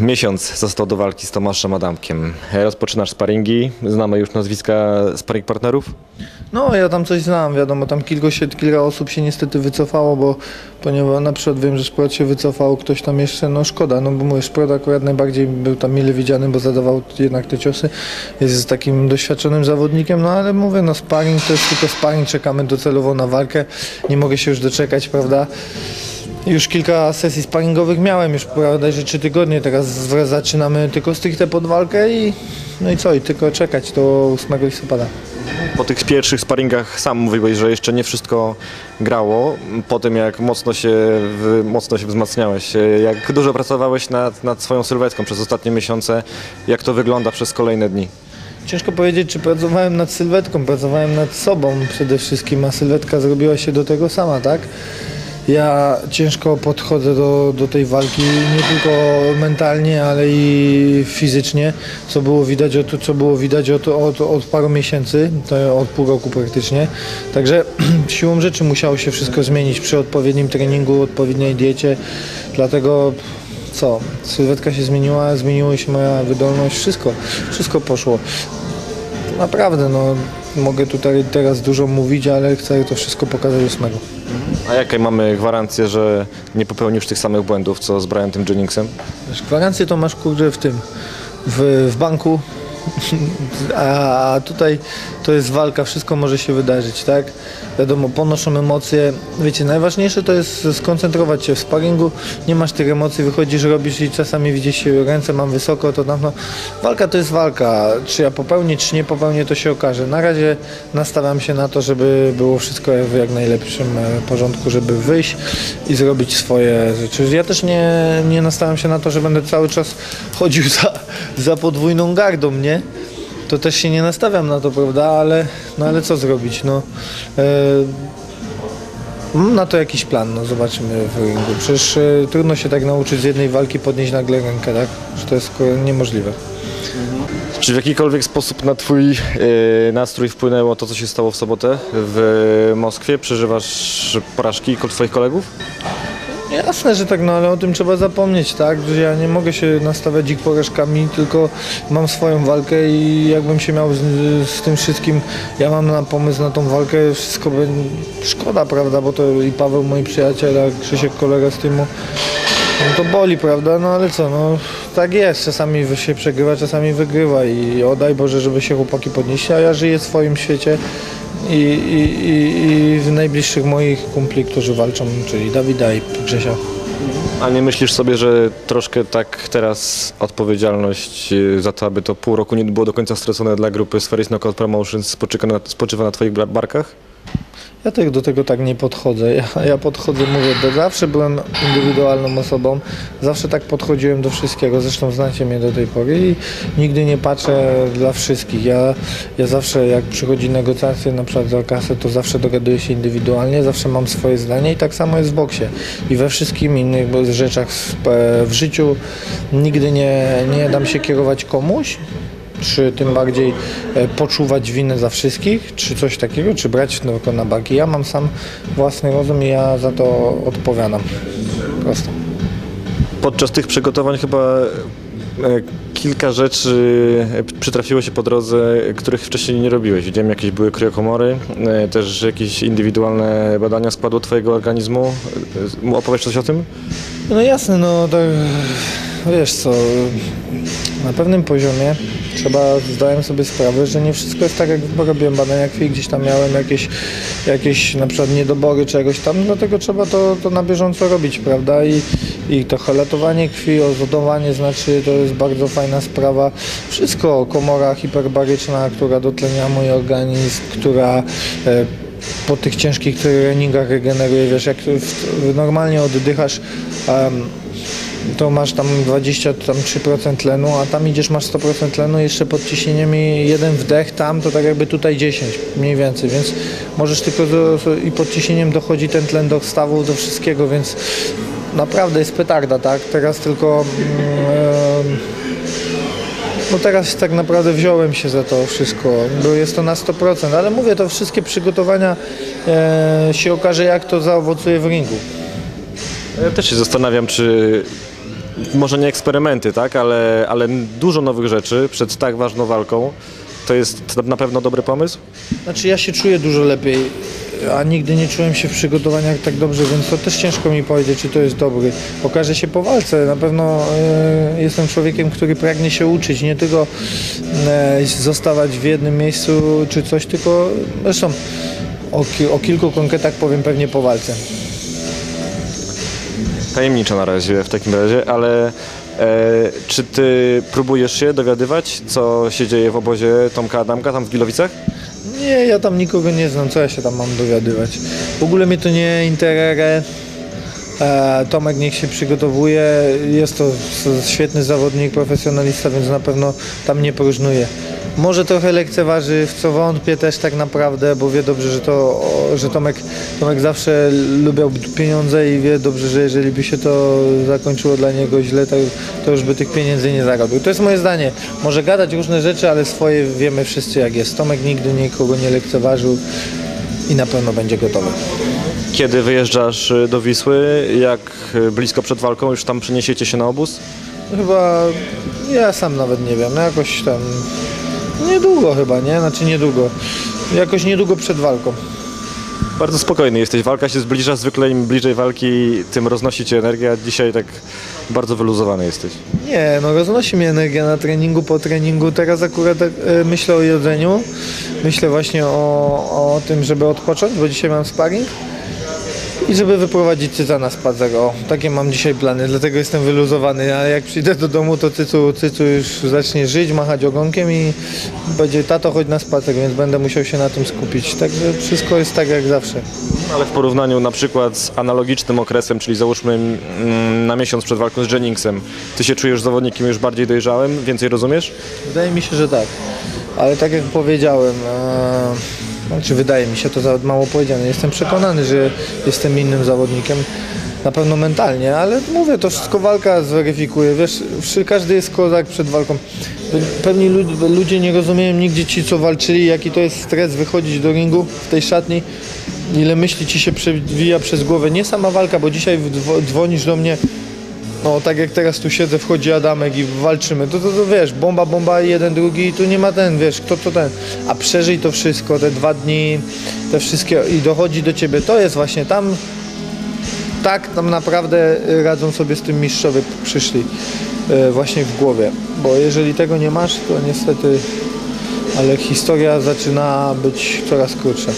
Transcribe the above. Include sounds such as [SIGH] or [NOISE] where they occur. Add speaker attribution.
Speaker 1: Miesiąc został do walki z Tomaszem Adamkiem. Rozpoczynasz sparingi, znamy już nazwiska sparing partnerów.
Speaker 2: No, ja tam coś znam, wiadomo, tam kilka, się, kilka osób się niestety wycofało, bo ponieważ na przykład wiem, że Szprot się wycofał, ktoś tam jeszcze, no szkoda, no bo mówię, Szprot akurat najbardziej był tam mile widziany, bo zadawał jednak te ciosy, jest takim doświadczonym zawodnikiem, no ale mówię, no sparring to jest tylko sparring, czekamy docelowo na walkę, nie mogę się już doczekać, prawda. Już kilka sesji sparingowych miałem, już bodajże trzy tygodnie, teraz zaczynamy tylko stricte pod walkę i no i co, i tylko czekać do 8 listopada.
Speaker 1: Po tych pierwszych sparingach sam mówiłeś, że jeszcze nie wszystko grało. Po tym jak mocno się, mocno się wzmacniałeś, jak dużo pracowałeś nad, nad swoją sylwetką przez ostatnie miesiące, jak to wygląda przez kolejne dni.
Speaker 2: Ciężko powiedzieć, czy pracowałem nad sylwetką, pracowałem nad sobą przede wszystkim, a sylwetka zrobiła się do tego sama, tak? Ja ciężko podchodzę do, do tej walki nie tylko mentalnie, ale i fizycznie, co było widać od, co było widać od, od, od paru miesięcy, to od pół roku praktycznie. Także [CLEARS THROAT] siłą rzeczy musiało się wszystko zmienić przy odpowiednim treningu, odpowiedniej diecie, dlatego co, sylwetka się zmieniła, zmieniła się moja wydolność, wszystko, wszystko poszło. Naprawdę, no, mogę tutaj teraz dużo mówić, ale chcę to wszystko pokazać ósmego.
Speaker 1: A jakie mamy gwarancje, że nie popełnisz tych samych błędów, co z Brianem tym Jenningsem?
Speaker 2: Gwarancję to masz kurde w tym, w, w banku, a tutaj to jest walka, wszystko może się wydarzyć, tak? Wiadomo, ponoszą emocje. Wiecie, najważniejsze to jest skoncentrować się w sparingu, nie masz tych emocji, wychodzisz, robisz i czasami widzisz ręce mam wysoko, to tam, no. Walka to jest walka. Czy ja popełnię, czy nie popełnię, to się okaże. Na razie nastawiam się na to, żeby było wszystko w jak najlepszym e, porządku, żeby wyjść i zrobić swoje rzeczy. Ja też nie, nie nastawiam się na to, że będę cały czas chodził za, za podwójną gardą, nie? To też się nie nastawiam na to, prawda? Ale, no ale co zrobić? No, e, mam na to jakiś plan, no zobaczymy w ringu. Przecież e, trudno się tak nauczyć z jednej walki podnieść nagle rękę, tak? Że to jest niemożliwe.
Speaker 1: Czy w jakikolwiek sposób na twój e, nastrój wpłynęło to, co się stało w sobotę w Moskwie? Przeżywasz porażki twoich kolegów?
Speaker 2: Jasne, że tak, no ale o tym trzeba zapomnieć, tak? Że ja nie mogę się nastawiać ich porażkami, tylko mam swoją walkę i jakbym się miał z, z tym wszystkim, ja mam na pomysł na tą walkę, wszystko będzie, szkoda, prawda, bo to i Paweł, moi przyjaciel, a Krzysiek, kolega z teamu, no to boli, prawda, no ale co, no tak jest, czasami się przegrywa, czasami wygrywa i o daj Boże, żeby się chłopaki podnieśli, a ja żyję w swoim świecie i, i, i, w najbliższych moich kumpli, którzy walczą, czyli Dawida i Grzesia.
Speaker 1: A nie myślisz sobie, że troszkę tak teraz odpowiedzialność e, za to, aby to pół roku nie było do końca stracone dla grupy Spheris Knockout Promotions spoczywa na, spoczywa na twoich bar- barkach?
Speaker 2: Ja tak do tego tak nie podchodzę. Ja, ja podchodzę, mówię, do, zawsze byłem indywidualną osobą, zawsze tak podchodziłem do wszystkiego, zresztą znacie mnie do tej pory i nigdy nie patrzę dla wszystkich. Ja, ja zawsze jak przychodzi negocjacje na przykład za kasę, to zawsze dogaduję się indywidualnie, zawsze mam swoje zdanie i tak samo jest w boksie. I we wszystkim innych rzeczach w, w życiu nigdy nie, nie dam się kierować komuś, czy tym bardziej e, poczuwać winę za wszystkich, czy coś takiego, czy brać tylko na barki. Ja mam sam własny rozum i ja za to odpowiadam. Prosto.
Speaker 1: Podczas tych przygotowań chyba e, kilka rzeczy e, przytrafiło się po drodze, których wcześniej nie robiłeś. Widziałem jakieś były kryokomory, też jakieś indywidualne badania składu twojego organizmu. Opowiesz coś o tym?
Speaker 2: No jasne, no tak wiesz co, na pewnym poziomie trzeba, zdałem sobie sprawę, że nie wszystko jest tak jak robiłem badania krwi, gdzieś tam miałem jakieś, jakieś na przykład niedobory czegoś tam, dlatego trzeba to, to na bieżąco robić, prawda? I, i to halatowanie krwi, ozodowanie znaczy to jest bardzo fajna sprawa. Wszystko, komora hiperbaryczna, która dotlenia mój organizm, która e, po tych ciężkich treningach regeneruje, wiesz, jak normalnie oddychasz, to masz tam 23% tlenu, a tam idziesz, masz 100% tlenu, jeszcze pod ciśnieniem i jeden wdech tam, to tak jakby tutaj 10 mniej więcej, więc możesz tylko do, i pod ciśnieniem dochodzi ten tlen do stawów, do wszystkiego, więc naprawdę jest petarda, tak? Teraz tylko em, no teraz tak naprawdę wziąłem się za to wszystko, bo jest to na 100%, ale mówię, to wszystkie przygotowania e, się okaże jak to zaowocuje w ringu.
Speaker 1: Ja też się zastanawiam, czy może nie eksperymenty, tak, ale, ale dużo nowych rzeczy przed tak ważną walką. To jest na pewno dobry pomysł?
Speaker 2: Znaczy ja się czuję dużo lepiej, a nigdy nie czułem się w przygotowaniach tak dobrze, więc to też ciężko mi powiedzieć, czy to jest dobry. Okaże się po walce. Na pewno e, jestem człowiekiem, który pragnie się uczyć, nie tylko e, zostawać w jednym miejscu czy coś, tylko zresztą o, o kilku konkretach powiem pewnie po walce.
Speaker 1: Tajemniczo na razie w takim razie, ale e, czy ty próbujesz się dowiadywać, co się dzieje w obozie Tomka Adamka tam w Gilowicach?
Speaker 2: Nie, ja tam nikogo nie znam, co ja się tam mam dowiadywać. W ogóle mnie to nie interesuje. E, Tomek niech się przygotowuje, jest to świetny zawodnik, profesjonalista, więc na pewno tam nie próżnuje. Może trochę lekceważy, w co wątpię też tak naprawdę, bo wie dobrze, że, to, że Tomek, Tomek zawsze lubiał pieniądze i wie dobrze, że jeżeli by się to zakończyło dla niego źle, to, to już by tych pieniędzy nie zarobił. To jest moje zdanie. Może gadać różne rzeczy, ale swoje wiemy wszyscy jak jest. Tomek nigdy nikogo nie lekceważył i na pewno będzie gotowy.
Speaker 1: Kiedy wyjeżdżasz y, do Wisły, jak y, blisko przed walką już tam przeniesiecie się na obóz?
Speaker 2: Chyba ja sam nawet nie wiem, no jakoś tam niedługo chyba, nie? Znaczy niedługo. Jakoś niedługo przed walką.
Speaker 1: Bardzo spokojny jesteś, walka się zbliża, zwykle im bliżej walki, tym roznosi cię energia, dzisiaj tak bardzo wyluzowany jesteś.
Speaker 2: Nie, no roznosi mnie energia na treningu, po treningu. Teraz akurat e, myślę o jedzeniu. Myślę właśnie o, o tym, żeby odpocząć, bo dzisiaj mam sparring. I żeby wyprowadzić Cyca na spacer. O, takie mam dzisiaj plany, dlatego jestem wyluzowany. A jak przyjdę do domu, to Cycu, Cycu już zacznie żyć, machać ogonkiem i będzie tato chodź na spacer, więc będę musiał się na tym skupić. Także wszystko jest tak jak zawsze.
Speaker 1: Ale w porównaniu na przykład z analogicznym okresem, czyli załóżmy mm, na miesiąc przed walką z Jenningsem, ty się czujesz zawodnikiem już bardziej dojrzałym, więcej rozumiesz?
Speaker 2: Wydaje mi się, że tak. Ale tak jak powiedziałem, e, znaczy wydaje mi się to za mało powiedziane. Jestem przekonany, że jestem innym zawodnikiem. Na pewno mentalnie, ale mówię, to wszystko walka zweryfikuje. Wiesz, każdy jest kozak przed walką. Pewni lud- ludzie nie rozumieją nigdzie ci, co walczyli, jaki to jest stres wychodzić do ringu w tej szatni. Ile myśli ci się przewija przez głowę. Nie sama walka, bo dzisiaj dzwonisz do mnie, no tak jak teraz tu siedzę, wchodzi Adamek i walczymy, to, to, to wiesz, bomba, bomba, jeden, drugi i tu nie ma ten, wiesz, kto to ten. A przeżyj to wszystko, te dwa dni, te wszystkie i dochodzi do ciebie, to jest właśnie tam, tak tam naprawdę radzą sobie z tym mistrzowie przyszli y, właśnie w głowie. Bo jeżeli tego nie masz, to niestety, ale historia zaczyna być coraz krótsza.